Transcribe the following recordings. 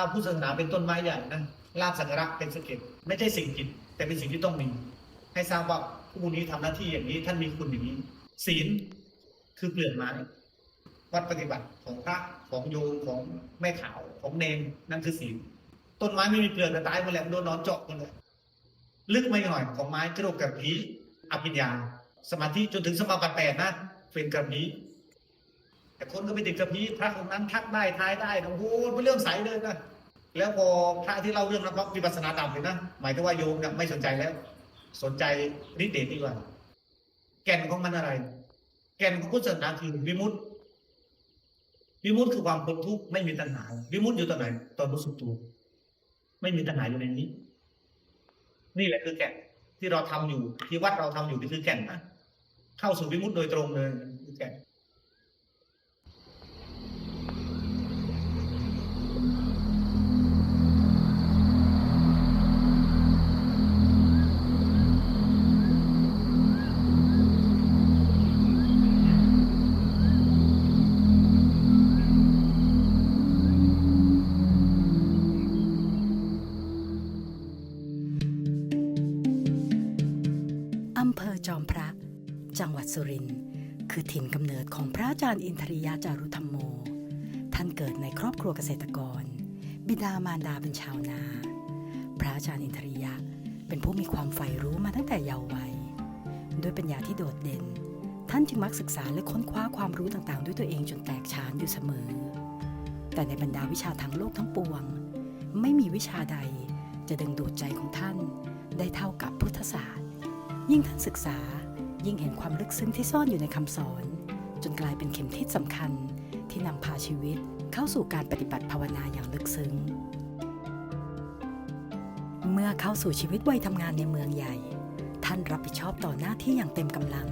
ถ้าพุทธศาสนาเป็นต้นไม้ใหญ่นะลาบสัญลักษณ์เป็นสเก็ตไม่ใช่สิ่งผิดแต่เป็นสิ่งที่ต้องมี ให้ทราบว่าผู้นี้ทำหน้าที่อย่างนี้ ท่านมีคุณอย่างนี้ ศีลคือเปลือกไม้วัดปฏิบัติของพระของโยมของแม่ขาวของเนนนั่นคือศีลต้นไม้ไม่มีเปลือกแต่ตายหมดแล้วโดนนอนเจาะหมดเลยลึกไม่หน่อยของไม้กระโดกกระพีอภิญญา สมาธิจนถึงสมาบัติแปดนะเป็นกระพี แต่คนก็ไปติดกระพีพระองค์นั้นทักได้ทายได้นะโอ้โหเป็นเรื่องใสเลยนะแล้วพอพระที่เล่าเรื่องนั้นปั๊บวิปัสสนาดับเลยนะหมายถึงว่าโยมเนี่ยไม่สนใจแล้ว สนใจฤทธิ์เดชดีกว่าแก่นของมันอะไร แก่นของพุทธศาสนาคือวิมุตติวิมุตติคือความพ้นทุกข์ไม่มีตัณหาวิมุตติอยู่ตอนไหนตอนรู้สึกตัวไม่มีตัณหาอยู่ในนี้ นี่แหละคือแก่นที่เราทำอยู่ที่วัดเราทำอยู่นี่คือแก่นนะเข้าสู่วิมุตติโดยตรงเลยคือแก่น อจอมพระ จังหวัดสุรินทร์คือถิ่นกำเนิดของพระอาจารย์อินทริยาจารุธรรมโม ท่านเกิดในครอบครัวเกษตรกร บิดามารดาเป็นชาวนา พระอาจารย์อินทริยะเป็นผู้มีความใฝ่รู้มาตั้งแต่เยาว์วัย ด้วยปัญญาที่โดดเด่น ท่านจึงมักศึกษาและค้นคว้าความรู้ต่างๆ ด้วยตัวเองจนแตกฉานอยู่เสมอ แต่ในบรรดาวิชาทางโลกทั้งปวง ไม่มีวิชาใดจะดึงดูดใจของท่านได้เท่ากับพุทธศาสตร์ ยิ่งท่านศึกษายิ่งเห็นความลึกซึ้งที่ซ่อนอยู่ในคำสอน จนกลายเป็นเข็มทิศสำคัญ ที่นำพาชีวิตเข้าสู่การปฏิบัติภาวนาอย่างลึกซึ้ง เมื่อเข้าสู่ชีวิตวัยทำงานในเมืองใหญ่ ท่านรับผิดชอบต่อหน้าที่อย่างเต็มกำลัง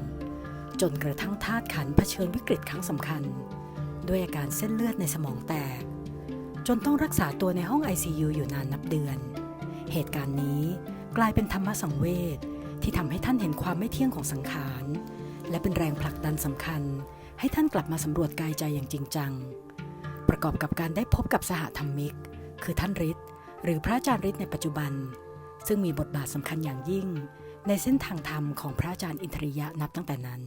จนกระทั่งธาตุขันเผชิญวิกฤตครั้งสำคัญ ด้วยอาการเส้นเลือดในสมองแตก จนต้องรักษาตัวในห้อง ICU อยู่นานนับเดือน เหตุการณ์นี้กลายเป็นธรรมสังเวช ที่ทำให้ท่านเห็นความไม่เที่ยงของสังขาร และเป็นแรงผลักดันสำคัญ ให้ท่านกลับมาสำรวจกายใจอย่างจริงจัง ประกอบกับการได้พบกับสหธรรมิก คือท่านฤทธิ์หรือพระอาจารย์ฤทธิ์ในปัจจุบัน ซึ่งมีบทบาทสำคัญอย่างยิ่ง ในเส้นทางธรรมของพระอาจารย์อินทริยะนับตั้งแต่นั้น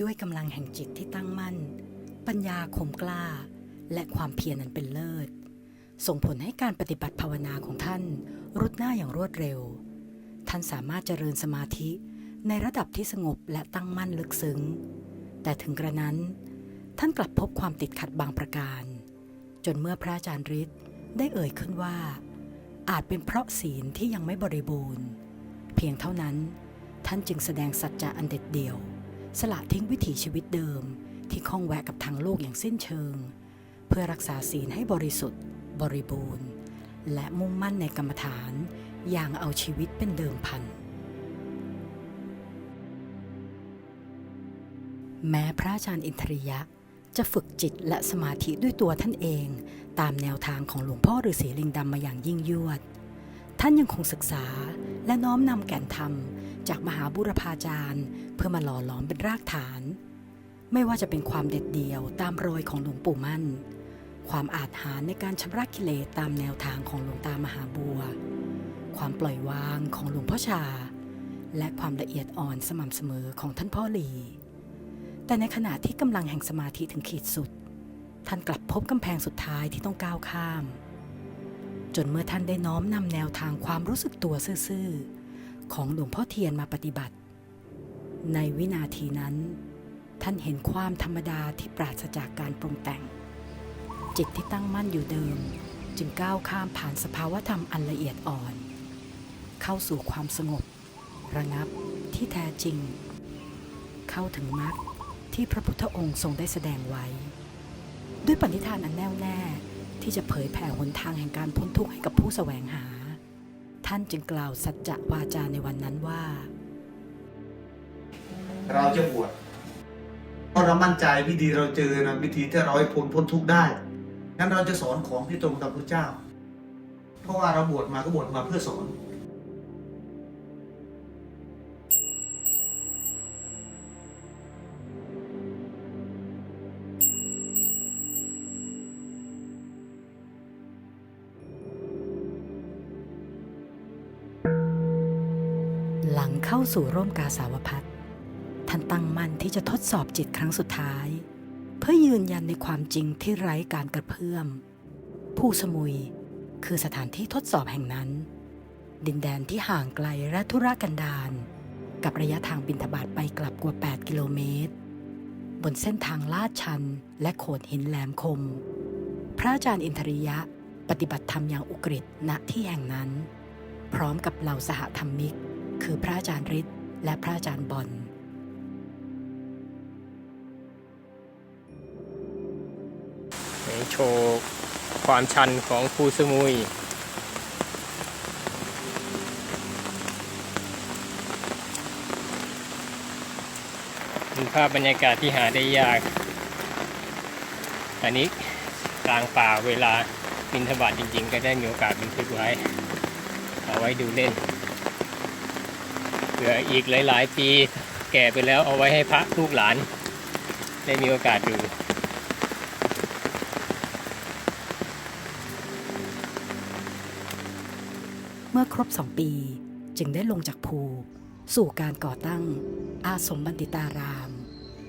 ด้วยกำลังแห่งจิตที่ตั้งมั่น ปัญญาคมกล้า และความเพียรนั้นเป็นเลิศ ส่งผลให้การปฏิบัติภาวนาของท่านรุดหน้าอย่างรวดเร็ว ท่านสามารถเจริญสมาธิในระดับที่สงบและตั้งมั่นลึกซึ้ง แต่ถึงกระนั้น ท่านกลับพบความติดขัดบางประการ จนเมื่อพระอาจารย์ฤทธิ์ได้เอ่ยขึ้นว่า อาจเป็นเพราะศีลที่ยังไม่บริบูรณ์ เพียงเท่านั้น ท่านจึงแสดงสัจจะอันเด็ดเดี่ยว สละทิ้งวิถีชีวิตเดิมที่ข้องแวะกับทางโลกอย่างสิ้นเชิง เพื่อรักษาศีลให้บริสุทธิ์ บริบูรณ์ และมุ่งมั่นในกรรมฐานอย่างเอาชีวิตเป็นเดิมพัน แม้พระอาจารย์อินทริยะจะฝึกจิตและสมาธิด้วยตัวท่านเอง ตามแนวทางของหลวงพ่อฤาษีลิงดำมาอย่างยิ่งยวด ท่านยังคงศึกษาและน้อมนำแก่นธรรม จากมหาบุรพาจารย์ เพื่อมาหล่อหลอมเป็นรากฐาน ไม่ว่าจะเป็นความเด็ดเดี่ยวตามรอยของหลวงปู่มั่น ความอาจหาญในการชำระกิเลสตามแนวทางของหลวงตามหาบัว ความปล่อยวางของหลวงพ่อชา และความละเอียดอ่อนสม่ำเสมอของท่านพ่อหลี แต่ในขณะที่กำลังแห่งสมาธิถึงขีดสุด ท่านกลับพบกำแพงสุดท้ายที่ต้องก้าวข้าม จนเมื่อท่านได้น้อมนำแนวทางความรู้สึกตัวซื่อๆของหลวงพ่อเทียนมาปฏิบัติ ในวินาทีนั้น ท่านเห็นความธรรมดาที่ปราศจากการปรุงแต่ง จิตที่ตั้งมั่นอยู่เดิม จึงก้าวข้ามผ่านสภาวธรรมอันละเอียดอ่อน เข้าสู่ความสงบ ระงับที่แท้จริง เข้าถึงมรรคที่พระพุทธองค์ทรงได้แสดงไว้ ด้วยปณิธานอันแน่วแน่ที่จะเผยแผ่หนทางแห่งการพ้นทุกข์ให้กับผู้แสวงหา ท่านจึงกล่าวสัจจะวาจาในวันนั้นว่า เราจะบวชเพราะเรามั่นใจวิธีเราเจอนะวิธีที่เราให้พ้นพ้นทุกข์ได้ นั้นเราจะสอนของที่ตรงกับพระเจ้า เพราะว่าเราบวชมาก็บวชมาเพื่อสอน หลังเข้าสู่ร่มกาสาวพัฒท่านตั้งมั่นที่จะทดสอบจิตครั้งสุดท้าย ยืนยันในความจริงที่ไร้การกระเพื่อม ผู้สมุยคือสถานที่ทดสอบแห่งนั้น ดินแดนที่ห่างไกลและทุรกันดารกับระยะทางบินทบาทไปกลับกว่า 8 กิโลเมตร บนเส้นทางลาดชันและโขดหินแหลมคม พระอาจารย์อินทริยะปฏิบัติธรรมอย่างอุกฤษณที่แห่งนั้น พร้อมกับเหล่าสหธรรมิก คือพระอาจารย์ฤทธิ์และพระอาจารย์บอล โชว์ความชันของภูสมุย เป็นภาพบรรยากาศที่หาได้ยาก อันนี้กลางป่าเวลาบินทบาทจริงๆ ก็ได้มีโอกาสบันทึกไว้ เอาไว้ดูเล่นเผื่ออีกหลายๆ ปีแก่ไปแล้วเอาไว้ให้พระลูกหลาน ได้มีโอกาสดู มื่อครบสองปี จึงได้ลงจากภู สู่การก่อตั้ง อาสมบัณฑิตาราม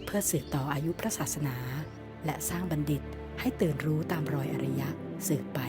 เพื่อสืบต่ออายุพระศาสนา และสร้างบัณฑิตให้ตื่นรู้ตามรอยอริยะสืบไป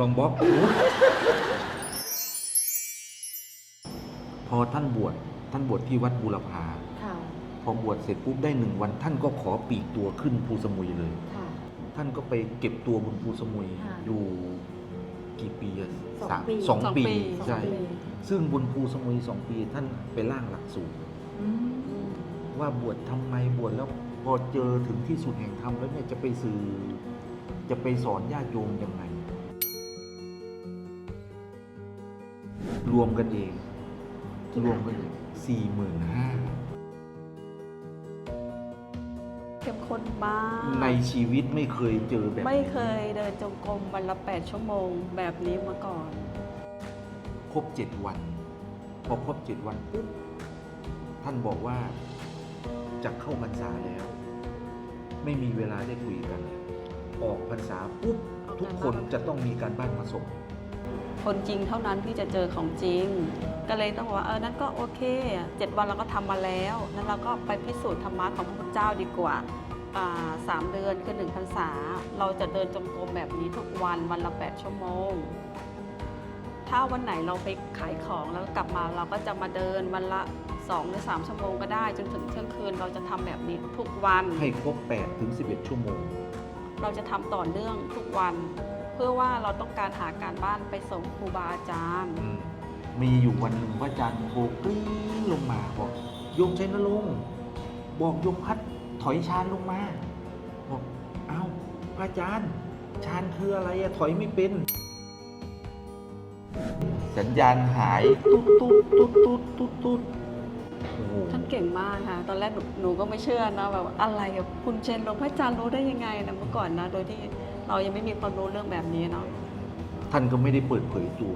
ล็อกลองบล็อก พอท่านบวชท่านบวชที่วัดบูรพาค่ะ พอบวชเสร็จปุ๊บได้หนึ่งวัน ท่านก็ขอปีกตัวขึ้นภูสมุยเลย ค่ะ ท่านก็ไปเก็บตัวบนภูสมุยค่ะอยู่กี่ปีอะสองปี สองปีสองปี ใช่สองปีซึ่งบนภูสมุยสองปีท่านไปร่างหลักสูตรอืมว่าบวชทำไมบวชแล้วพอเจอถึงที่สุดแห่งธรรมแล้วเนี่ยจะไปสื่อ จะไปสอนญาติโยมยังไง รวมกันเอง รวมกันสี่หมื่นห้าเข้มข้นมากในชีวิตไม่เคยเจอแบบไม่นี้เคยเดินจงกรมวันละ 8 ชั่วโมงแบบนี้มาก่อน ครบเจ็ดวัน พอครบเจ็ดวันปุ๊บท่านบอกว่าจะเข้าพรรษาแล้ว ไม่มีเวลาได้คุยกัน ออกพรรษาปุ๊บออกทุกการคนบ้านจะต้องมีการบ้านมาส่ง คนจริงเท่านั้นที่จะเจอของจริง ก็เลยต้องบอกว่าเออนั่นก็โอเคเจ็ดวันเราก็ทำมาแล้วนั้นเราก็ไปพิสูจน์ธรรมะของพระพุทธเจ้าดีกว่าอ่าสามเดือนคือหนึ่งพรรษา เราจะเดินจงกรมแบบนี้ทุกวันวันละ 8 ชั่วโมง ถ้าวันไหนเราไปขายของแล้วกลับมาเราก็จะมาเดินวันละ 2 หรือ 3 ชั่วโมงก็ได้ จนถึงเที่ยงคืนเราจะทำแบบนี้ทุกวัน ให้ครบ8ถึง11 ชั่วโมง เราจะทำต่อเนื่องทุกวัน เพื่อว่าเราต้องการหาการบ้านไปส่งครูบาอาจารย์ อืมมีอยู่วันหนึ่งพระอาจารย์โทรกรี๊ดลงมาบอกโยมชัยนรงค์บอกโยมพัดถอยชานลงมาบอกเอ้าพระอาจารย์ชานคืออะไรอะถอยไม่เป็น สัญญาณหายตุ๊ดตุ๊ดตุ๊ดตุ๊ดตุ๊ดตุ๊ดโอ้โหท่านเก่งมากค่ะ ตอนแรกหนูหนูก็ไม่เชื่อนะแบบว่าอะไรอะคุณเชนหลวงพระอาจารย์รู้ได้ยังไงนะเมื่อก่อนนะ โดยที่ เรายังไม่มีความรู้เรื่องแบบนี้เนาะท่านก็ไม่ได้เปิดเผยตัว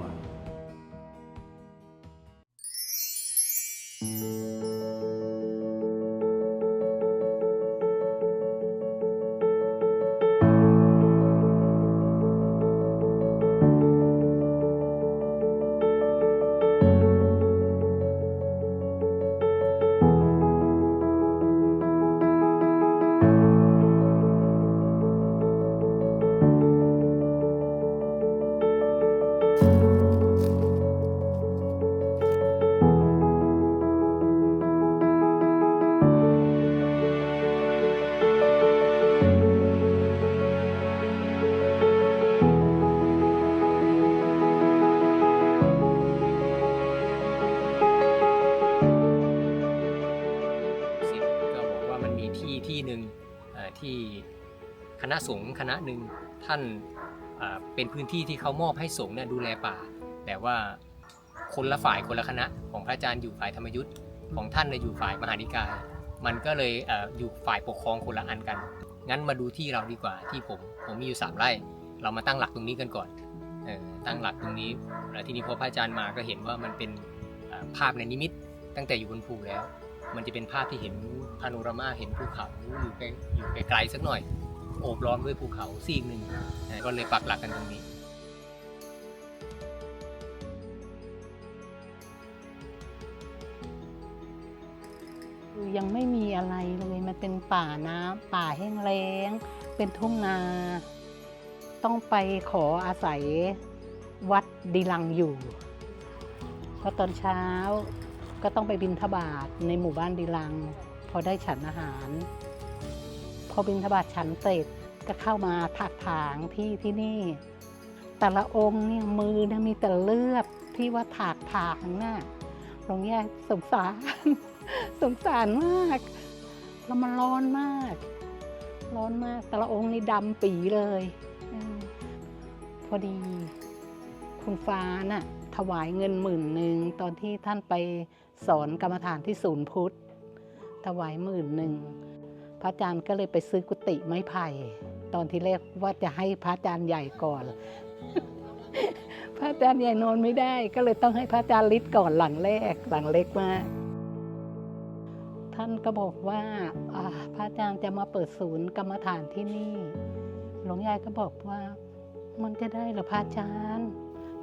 ที่คณะสงฆ์คณะหนึ่งท่านเป็นพื้นที่ที่เขามอบให้สงฆ์เนี่ยดูแลป่า แต่ว่าคนละฝ่ายคนละคณะของพระอาจารย์อยู่ฝ่ายธรรมยุทธ์ของท่านเนี่ยอยู่ฝ่ายมหานิกาย มันก็เลยเออยู่ฝ่ายปกครองคนละอันกัน งั้นมาดูที่เราดีกว่าที่ผมผมมีอยู่สามไร่ เรามาตั้งหลักตรงนี้กันก่อนออตั้งหลักตรงนี้แล้วทีนี้พอพระอาจารย์มาก็เห็นว่ามันเป็นภาพในนิมิตตั้งแต่อยู่บนภูแล้ว มันจะเป็นภาพที่เห็นพาโนรามาเห็นภูเขาอยู่ไกลอยู่ไกลๆสักหน่อย โอบล้อมด้วยภูเขาซีกหนึ่งก็เลยปักหลักกันตรงนี้ ยังไม่มีอะไรเลยมันเป็นป่าน้ำป่าแห้งแล้ง เป็นทุ่งนา ต้องไปขออาศัยวัดดีลังอยู่เพราะตอนเช้า ก็ต้องไปบินทบาทในหมู่บ้านดีลัง พอได้ฉันอาหาร พอบินทบาทฉันเสร็จก็เข้ามาถักถางที่ที่นี่ แต่ละองค์เนี่ยมือเนี่ยมีแต่เลือดที่ว่าถากถางน่ะตรงเนี้สงสารสงสารมากแล้วมันร้อนมาก ร้อนมาก แต่ละองค์นี่ดำปีเลยอพอดีคุณฟ้าน่ะถวายเงินหมื่นหนึ่งตอนที่ท่านไป สอนกรรมฐานที่ศูนย์พุทธถวายหมื่นหนึ่งพระอาจารย์ก็เลยไปซื้อกุฏิไม้ไผ่ ตอนที่แรกว่าจะให้พระอาจารย์ใหญ่ก่อน พระอาจารย์ใหญ่นอนไม่ได้ ก็เลยต้องให้พระอาจารย์ลิศก่อนหลังแรกหลังเล็กมากท่านก็บอกว่าพระอาจารย์จะมาเปิดศูนย์กรรมฐานที่นี่ หลวงยายก็บอกว่ามันจะได้หรอพระอาจารย์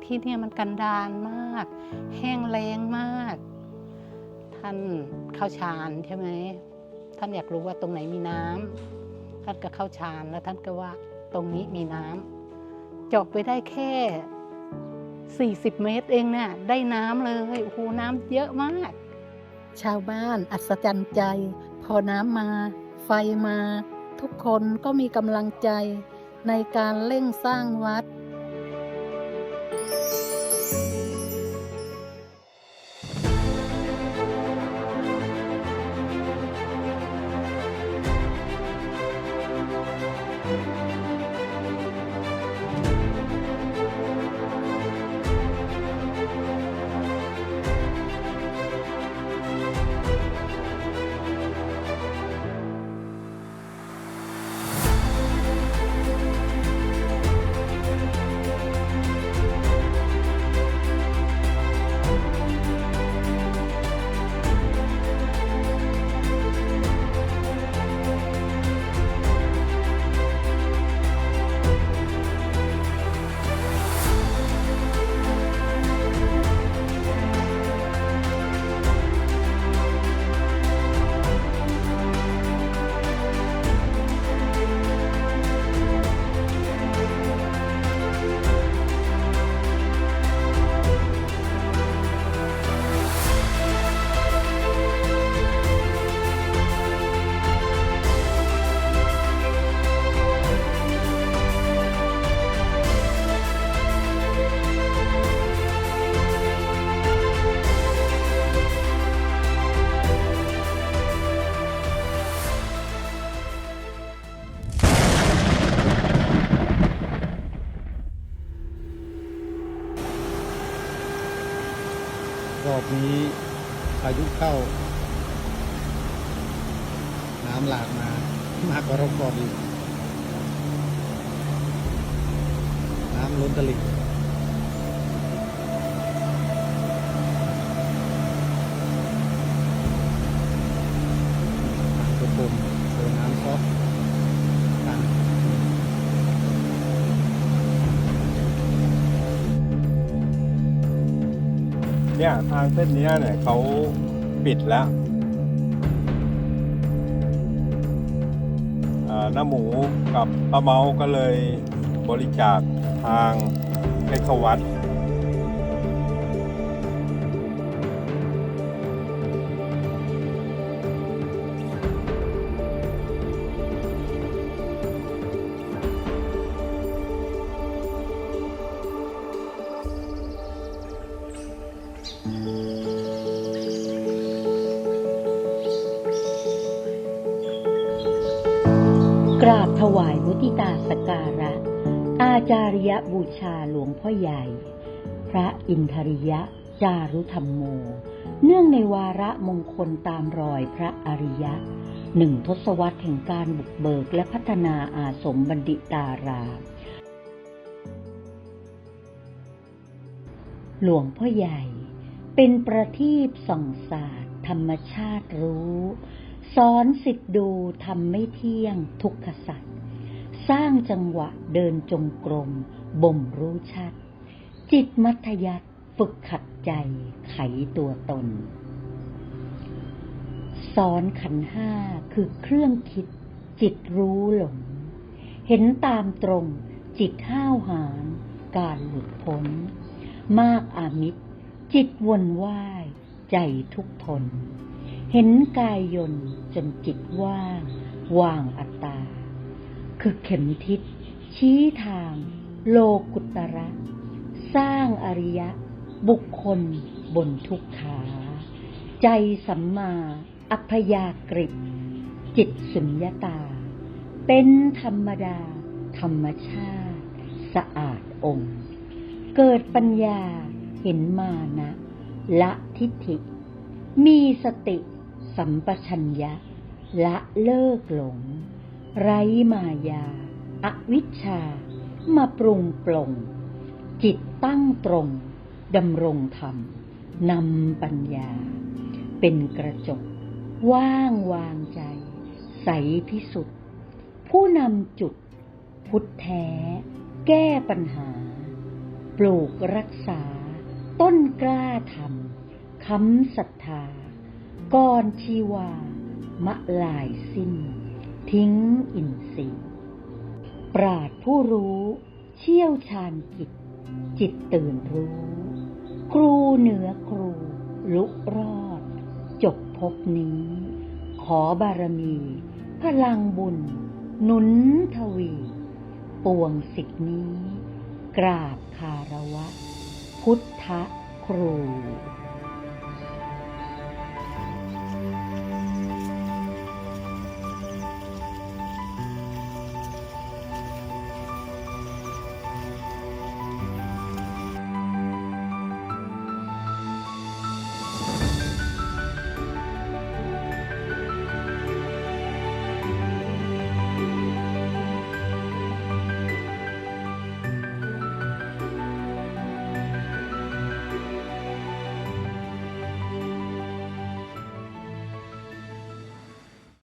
ที่นี่มันกันดารมาก แห้งแล้งมาก ท่านเข้าฌานใช่ไหมท่านอยากรู้ว่าตรงไหนมีน้ำท่านก็เข้าฌานแล้วท่านก็ว่าตรงนี้มีน้ำเจาะไปได้แค่ 40 เมตรเองเนี่ยได้น้ำเลยโอ้โหน้ำเยอะมาก ชาวบ้านอัศจรรย์ใจ พอน้ำมา ไฟมา ทุกคนก็มีกำลังใจในการเร่งสร้างวัดายุเข้า น้ำหลากมามากกว่ารอบก่อนอีกน้ำล้นตลิ่ง เนี่ยทางเส้นนี้เนี่ยเขาปิดแล้วน้าหมูกับป้าเมาก็เลยบริจาคทางให้เข้าวัด ชาหลวงพ่อใหญ่ พระอินทริยะจารุธรรมโม เนื่องในวาระมงคลตามรอยพระอริยะ หนึ่งทศวรรษแห่งการบุกเบิกและพัฒนาอาสมบัณฑิตารามหลวงพ่อใหญ่ เป็นประทีปส่องศาสตร์ ธรรมชาติรู้สอนสิทธิดูทำไม่เที่ยงทุกขสัตว์สร้างจังหวะเดินจงกรม บ่มรู้ชัด จิตมัธยัติฝึกขัดใจไขตัวตน สอนขันห้าคือเครื่องคิด จิตรู้หลง เห็นตามตรง จิตห้าวหาญการหลุดพ้น มากอามิตร จิตวนว่าย ใจทุกทน เห็นกายยนจนจิตว่างวางอัตตา คือเข็มทิศชี้ทาง โลกุตระ สร้างอริยะ บุคคลบนทุกขา ใจสัมมา อัพยากฤิจิตสุญญาตา เป็นธรรมดา ธรรมชาติ สะอาดองค์ เกิดปัญญาเห็นมานะละทิฏฐิ มีสติ สัมปชัญญะ ละเลิกหลง ไร้มายา อวิชชา มาปรุงปลงจิตตั้งตรงดำรงธรรมนำปัญญา เป็นกระจก ว่างวางใจ ใสพิสุทธิ์ผู้นำจุด พุทธแท้ แก้ปัญหา ปลูกรักษา ต้นกล้าธรรมคำศรัทธาก่อนชีวามะลายสิ้น ทิ้งอินทรีย์ ราดผู้รู้ เชี่ยวชาญกิจจิตตื่นรู้ ครูเหนือครู ลุรอด จบภพนี้ ขอบารมี พลังบุญ หนุนทวี ปวงสิทธินี้ กราบคารวะ พุทธครู